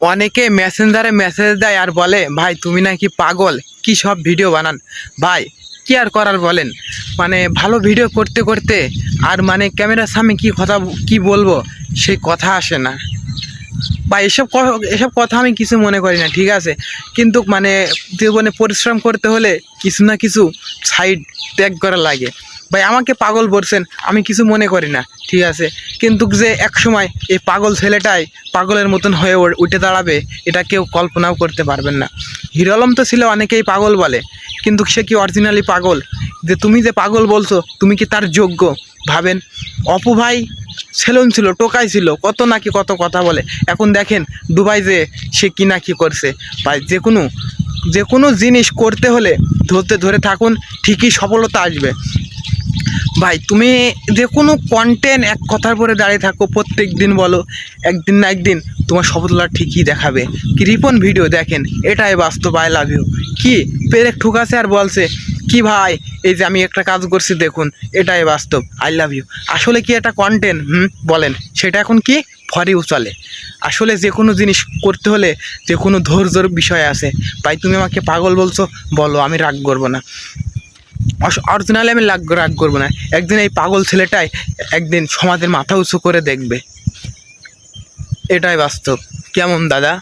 অনেকে মেসেঞ্জারে মেসেজ দেয় আর বলে, ভাই, তুমি নাকি পাগল? কি সব ভিডিও বানান? ভাই, কি আর করার বলেন? মানে ভালো ভিডিও করতে করতে, আর মানে ক্যামেরার সামনে কি কথা, কি বলব? সেই কথা আসে না। বা এসব এসব কথা আমি কিছু মনে করি না, ঠিক আছে? কিন্তু মানে জীবনে পরিশ্রম করতে হলে কিছু না কিছু সাইড ত্যাগ করা লাগে। ভাই, আমাকে পাগল বলছেন, আমি কিছু মনে করি না, ঠিক আছে? কিন্তু যে এক সময় এই পাগল ছেলেটাই পাগলের মতন হয়ে উঠে দাঁড়াবে, এটা কেউ কল্পনাও করতে পারবেন না। হিরো আলম তো ছিল অনেকেই পাগল বলে, কিন্তু সে কি অরিজিনালি পাগল? যে তুমি যে পাগল বলছো, তুমি কি তার যোগ্য? ভাবেন, অপু ভাই সেলুন ছিল, টোকাই ছিল, কত নাকি কত কথা বলে। এখন দেখেন, দুবাই যে সে কি না কি করছে। ভাই, যে কোনো যে কোনো জিনিস করতে হলে ধরতে ধরে থাকুন, ঠিকই সফলতা আসবে। ভাই, তুমি যে কোনো কন্টেন্ট এক কথার পরে দাঁড়িয়ে থাকো, প্রত্যেক দিন বলো, একদিন না একদিন তোমার সফলতা ঠিকই দেখাবে। কি রিপন ভিডিও দেখেন, এটাই বাস্তব আই লাভ ইউ কি, পেরেক ঠুকাছে আর বলছে, কি ভাই, এই যে আমি একটা কাজ করছি, দেখুন, এটাই বাস্তব আই লাভ ইউ আসলে কি এটা কন্টেন্ট হুম, বলেন। সেটা এখন কি? ফরিও চলে আসলে যে কোনো জিনিস করতে হলে যে কোনো ধৈর্যর বিষয় আছে। ভাই, তুমি আমাকে পাগল বলছো, বলো, আমি রাগ করব না। অরিজিনালি আমি লাগ রাগ করব না। একদিন এই পাগল ছেলেটাই একদিন সমাজের মাথা উঁচু করে দেখবে। এটাই বাস্তব। কেমন দাদা?